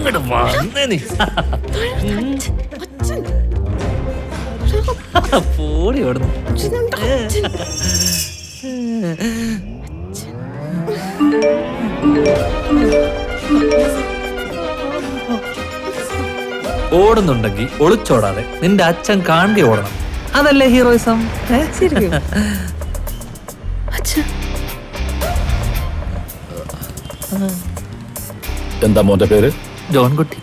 ഇങ്ങോട്ട് വന്നേ നീ. അച്ഛൻ പോടി ഓടുന്നു. ഓടുന്നുണ്ടെങ്കിൽ ഒളിച്ചോടാതെ നിന്റെ അച്ഛൻ കാണുക ഓടണം. അതല്ലേ ഹീറോയിസം? എന്താ മോന്റെ പേര്? ജോൺകുട്ടി.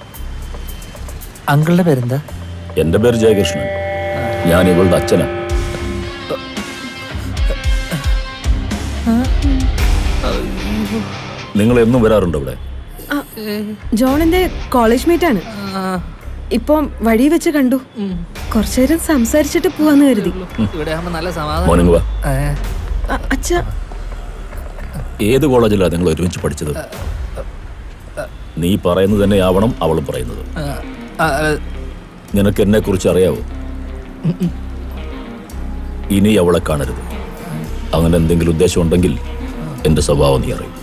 അങ്കിളുടെ പേരെന്താ? എന്റെ പേര് ജയകൃഷ്ണൻ. ഞാൻ ഇവളുടെ അച്ഛനാ. നിങ്ങൾ എന്നും വരാറുണ്ടോ ഇവിടെ? ജോണിന്റെ ജോൺ എന്റെ കോളേജ് മേറ്റ് ആണ് ഇപ്പം വഴി വെച്ച് കണ്ടു. കുറച്ചേരം സംസാരിച്ചിട്ട് പോവാന്ന് കരുതി. ഏത് കോളേജിലാണ് നിങ്ങൾ ഒരുമിച്ച് പഠിച്ചത്? നീ പറയുന്നത് തന്നെ ആവണം അവളും പറയുന്നത്. നിനക്ക് എന്നെ കുറിച്ച് അറിയാവോ? ഇനി അവളെ കാണരുത്. അങ്ങനെ എന്തെങ്കിലും ഉദ്ദേശം ഉണ്ടെങ്കിൽ എന്റെ സ്വഭാവം നീ അറിയും.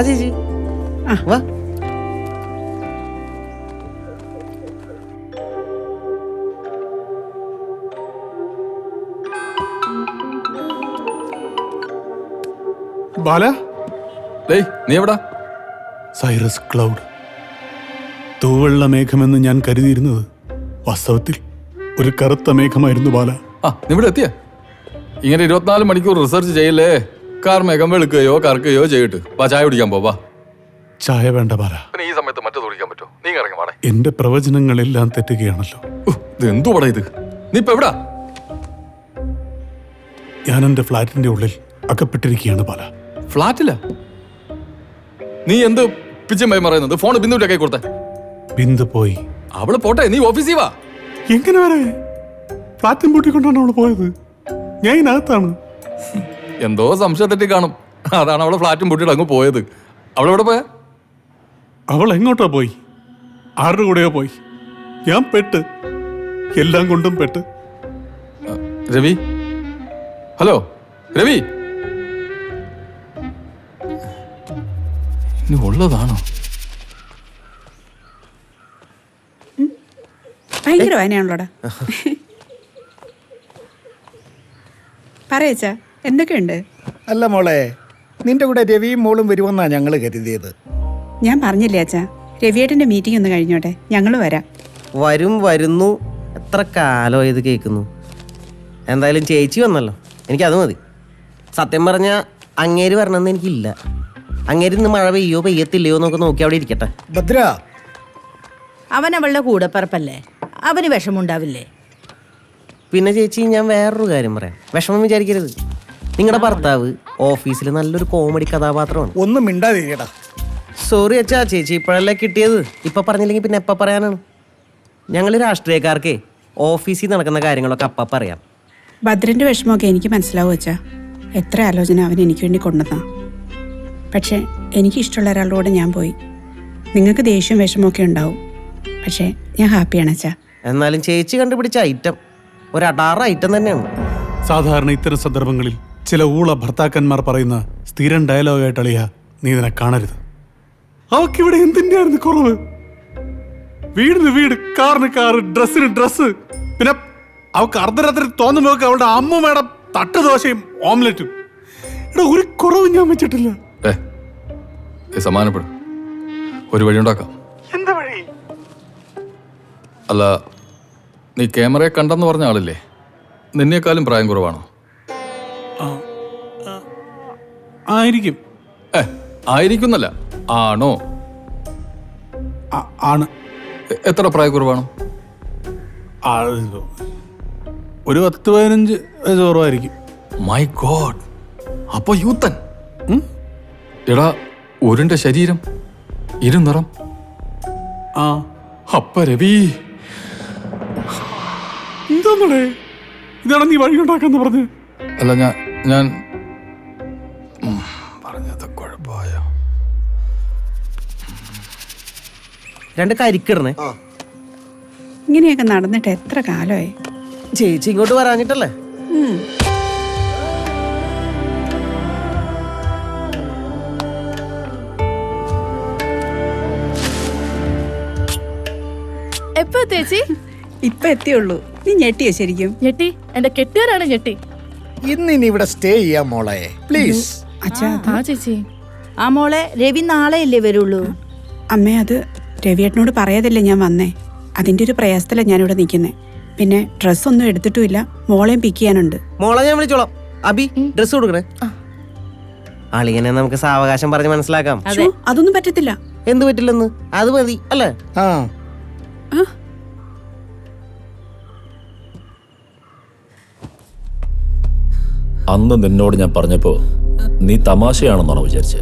വാ ചേച്ചി വാ. ബാല? ഡേയ് നീ എവിടാ? സൈറസ് ക്ലൗഡ് തൂവെള്ള മേഘമെന്ന് ഞാൻ കരുതിയിരുന്നത് വാസ്തവത്തിൽ ഒരു കറുത്ത മേഘമായിരുന്നു ബാല. ആ നീ ഇവിടെ എത്തിയ? ഇങ്ങനെ ഇരുപത്തിനാല് മണിക്കൂർ റിസർച്ച് ചെയ്യല്ലേ? കാർ മേഘം വെളുക്കുകയോ കറക്കുകയോ ചെയ്തിട്ട് വാ ചായ കുടിക്കാൻ പോവാ ചായ വേണ്ട ബാല. പിന്നെ ഈ സമയത്ത് മറ്റു കുടിക്കാൻ പറ്റുമോ? നീ ഇറങ്ങി വാടേ. എന്റെ പ്രവചനങ്ങളെല്ലാം തെറ്റുകയാണല്ലോ. ഇത് എന്തു പടാ ഇത്? നീ ഇപ്പൊ എവിടാ? ഞാൻ എന്റെ ഫ്ലാറ്റിന്റെ ഉള്ളിൽ അകപ്പെട്ടിരിക്കുകയാണ് ബാല. ഫ്ലാറ്റില? നീ എന്ത് പിച്ചമ്പായി പറയുന്നത്? ഫോൺ ബിന്ദുവിന്റെ കൈ കൊടുത്തേ. ബിന്ദു പോയി. അവൾ പോട്ടെ നീ ഓഫീസിൽ വാ. എങ്ങനെ വരെ? ഫ്ലാറ്റും പൂട്ടിക്കൊണ്ടാണ് അവൾ പോയത്. ഞാൻ ഇതിനകത്താണ്. എന്തോ സംശയം തെറ്റി കാണും. അതാണ് അവളെ ഫ്ലാറ്റും പൂട്ടിയിട്ട് അങ്ങ് പോയത്. എവിടെ പോയാ? അവൾ എങ്ങോട്ടാ പോയി? ആരുടെ കൂടെയോ പോയി? ഞാൻ പെട്ട്. എല്ലാം കൊണ്ടും പെട്ട്. രവി? ഹലോ രവി? ഇനി ഉള്ളതാണോ? ഭയങ്കര വായനയാണല്ലോടാ. പറയച്ചാ എന്തൊക്കെയുണ്ട്? അല്ല മോളെ നിന്റെ കൂടെ രവിയും മോളും വരുമെന്നാ ഞങ്ങൾ കരുതിയത്. ഞാൻ പറഞ്ഞില്ലേ അച്ഛാ രവിയേട്ടന്റെ മീറ്റിംഗ് ഒന്ന് കഴിഞ്ഞോട്ടെ ഞങ്ങൾ വരാം. വരും വരുന്നു. എത്ര കാലം ഇത് കേൾക്കുന്നു? എന്തായാലും ചേച്ചി വന്നല്ലോ എനിക്കത് മതി. സത്യം പറഞ്ഞാൽ അങ്ങേര് വരണമെന്ന് എനിക്കില്ല. അങ്ങേര് ഇന്ന് മഴ പെയ്യോ പെയ്യത്തില്ലയോ എന്നൊക്കെ നോക്കി അവിടെ ഇരിക്കട്ടെ. ഭദ്ര. അവൻ അവളുടെ കൂടപ്പറപ്പല്ലേ? അവന് വിഷമുണ്ടാവില്ലേ പിന്നെ ചേച്ചി ഞാൻ വേറൊരു കാര്യം പറയാം. വിഷമം വിചാരിക്കരുത്. നിങ്ങളുടെ ഭർത്താവ് ഓഫീസിൽ നല്ലൊരു കോമഡി കഥാപാത്രമാണ്. ഒന്നും മിണ്ടാതിരിക്കടാ. സോറി അച്ഛാ ചേച്ചി ഇപ്പോഴല്ലേ കിട്ടിയത്? ഇപ്പൊ പറഞ്ഞില്ലെങ്കിൽ പിന്നെ എപ്പ പറയാനാണ്? ഞങ്ങൾ രാഷ്ട്രീയക്കാർക്കേ ഓഫീസിൽ നടക്കുന്ന കാര്യങ്ങളൊക്കെ അപ്പ പറയാം. ഭദ്രന്റെ വിഷമമൊക്കെ എനിക്ക് മനസ്സിലാവും അച്ഛാ. എത്ര ആലോചന അവൻ എനിക്ക് വേണ്ടി കൊണ്ടുവന്നാ. പക്ഷേ എനിക്ക് ഇഷ്ടമുള്ള ഒരാളുടെ കൂടെ ഞാൻ പോയി. നിങ്ങൾക്ക് ദേഷ്യം വിഷമമൊക്കെ ഉണ്ടാവും. പക്ഷേ ഞാൻ ഹാപ്പിയാണ് അച്ഛാ. എന്നാലും ചേച്ചി കണ്ടുപിടിച്ച ഐറ്റം ഒരു അടാറ് ഐറ്റം തന്നെയാണ്. സാധാരണ ഇത്തരം സന്ദർഭങ്ങളിൽ ചില ഊള ഭർത്താക്കന്മാർ പറയുന്ന സ്ഥിരം ഡയലോഗായിട്ട് അളിയ നീ ഇതിനെ കാണരുത്. അവക്കിവിടെ എന്തിന്റെയായിരുന്നു കുറവ്? വീടിന് വീട് കാറിന് കാറ് ഡ്രസ്സിന് ഡ്രസ്സ്. പിന്നെ അവക്ക് അർദ്ധരാത്രി തോന്നുമ്പോ അവളുടെ അമ്മ അമ്മമ്മയുടെ തട്ട് ദോശയും ഓംലെറ്റും. ഇവിടെ ഒരു കുറവും ഞാൻ വെച്ചിട്ടില്ല. സമാനപ്പെടും ഒരു വഴി ഉണ്ടാക്കാം. എന്താ വഴി? അല്ല നീ ക്യാമറയെ കണ്ടെന്ന് പറഞ്ഞ ആളില്ലേ? നിന്നേക്കാളും പ്രായം കുറവാണോ? ആയിരിക്കും. ഏ ആയിരിക്കുന്നല്ല. ആണോ? ആണ്. എത്ര പ്രായക്കുറവാണോ ഒരു പത്ത് പതിനഞ്ച് വയസ്സ് കുറവായിരിക്കും. മൈ ഗോഡ് അപ്പൊ യൂത്തൻ. എടാ ഉരുണ്ട ശരീരം ഇരുനിറം ആ. അപ്പ രവി. എന്താന്നടേ? ഇതാണ് നീ വഴി ഉണ്ടാക്കാന്ന് പറഞ്ഞ്. അല്ല ഞാൻ ഞാൻ പറഞ്ഞത് കുഴപ്പമായോ? രണ്ട് കരിക്കിടണേ. ഇങ്ങനെയൊക്കെ നടന്നിട്ട് എത്ര കാലമായി? ചേച്ചി ഇങ്ങോട്ട് വരാഞ്ഞിട്ടല്ലേ? എപ്പോ ചേച്ചി? ഇപ്പൊ എത്തിയുള്ളൂ നീ ഞെട്ടിയോ ശരിക്കും? ഞെട്ടി. എന്റെ കെട്ടുകാരാണ് ഞെട്ടി. ഇന്ന് ഇനി ഇവിടെ സ്റ്റേ ചെയ്യാം മോളെ. പ്ലീസ് അച്ഛാ ആ ചേച്ചി. ആ മോളെ രവി നാളെ അല്ലേ വരുള്ളൂ? അമ്മേ അത് രവിയേട്ടനോട് പറയാതല്ലേ ഞാൻ വന്നേ. അതിന്റെ ഒരു പ്രയാസത്തിലാണ് ഞാനിവിടെ നിൽക്കുന്നത് പിന്നെ ഡ്രസ് ഒന്നും എടുത്തിട്ടുമില്ല. മോളെയും പിക്ക് ചെയ്യാനുണ്ട്. മോളെ ഞാൻ വിളിച്ചോളാം. അബി ഡ്രസ് കൊടുക്കണേ? അളിയനെ നമുക്ക് സാവകാശം പറഞ്ഞ് മനസ്സിലാക്കാം. അതൊന്നും പറ്റത്തില്ല. എന്ത് പറ്റില്ലെന്ന്? അത് മതി അല്ലേ? ആ. അന്ന് നിന്നോട് ഞാൻ പറഞ്ഞപ്പോ നീ തമാശയാണെന്നാണോ വിചാരിച്ചേ?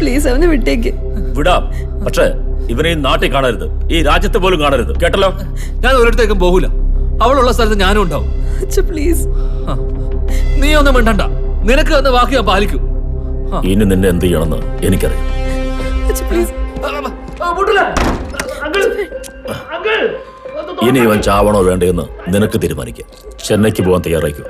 പ്ലീസ് അവനെ വിട്ടേക്ക്. വിടാം. പക്ഷേ ഇവനെ ഈ നാട്ടിൽ കാണരുത്. ഈ രാജ്യത്തെ പോലും കാണരുത്. കേട്ടല്ലോ? ഞാൻ ഒരിടത്തേക്കും പോകൂല. അവളുള്ള സ്ഥലത്ത് ഞാനും ഉണ്ടാവും. പ്ലീസ് നീ ഒന്നും മിണ്ടണ്ട. നിനക്ക് തന്ന വാക്ക് ഞാൻ പാലിക്കും. ഇനി നിന്നെ എന്ത് ചെയ്യണമെന്ന് എനിക്കറിയാം. അങ്കിൾ. ഇനി ഇവൻ ചാവണോ വേണ്ടയെന്ന് നിനക്ക് തീരുമാനിക്കാം. ചെന്നൈക്ക് പോകാൻ തയ്യാറായിക്കോ.